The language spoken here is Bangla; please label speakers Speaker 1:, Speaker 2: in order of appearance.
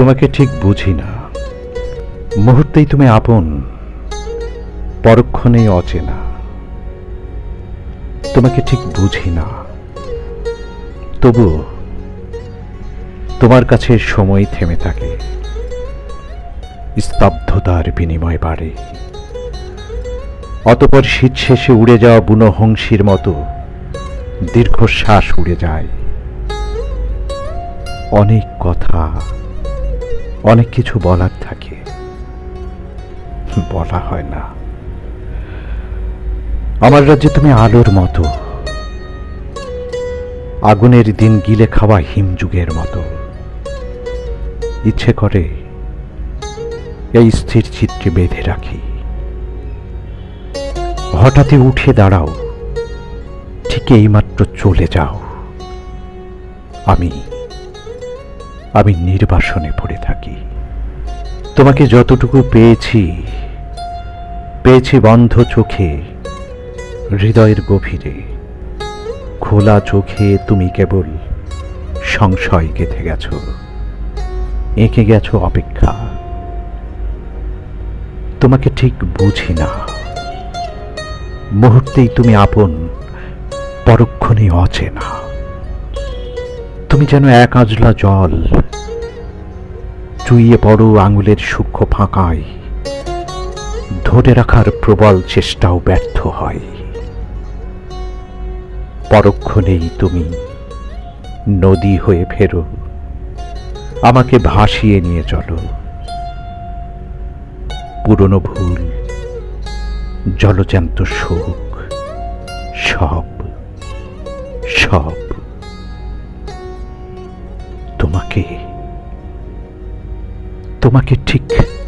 Speaker 1: তোমাকে ঠিক বুঝি না। মুহূর্তেই তুমি আপন, পরক্ষণেই অচেনা। তোমাকে ঠিক বুঝি না। তবু তোমার কাছে সময় থেমে থাকে। স্তব্ধতার বিনিময় বাড়ে। অতপর শীত শেষে উড়ে যাওয়া বুনো হংসীর মতো দীর্ঘশ্বাস উড়ে যায়। অনেক কথা অনেক কিছু বলার থাকে। বলা হয় না। আমার রাজ্যে তুমি আলোর মতো। আগুনের দিন গিলে খাওয়া হিমযুগের মতো। ইচ্ছে করে এই স্থির চিত্রে বেঁধে রাখি। হঠাৎই উঠে দাঁড়াও। ঠিক এইমাত্র চলে যাও। আমি আমি নির্বাসনে পড়ে থাকি। তোমাকে যতটুকু পেয়েছি পেয়েছি বন্ধ চোখে, হৃদয়ের গভীরে। খোলা চোখে তুমি কেবল সংশয় গেঁথে গেছো, এঁকে গেছো অপেক্ষা। তোমাকে ঠিক বুঝি না। মুহূর্তেই তুমি আপন পরক্ষণে অচেনা। তুমি যেন এক আজলা জল চুইয়ে পড়ো আঙুলের সূক্ষ্ম ফাঁকায়। ধরে রাখার প্রবল চেষ্টাও ব্যর্থ হয়। পরক্ষণেই তুমি নদী হয়ে ফেরো। আমাকে ভাসিয়ে নিয়ে চলো। পুরনো ভুল, জলজ্যান্ত শোক, সব সব। তোমাকে তোমাকে ঠিক বুঝি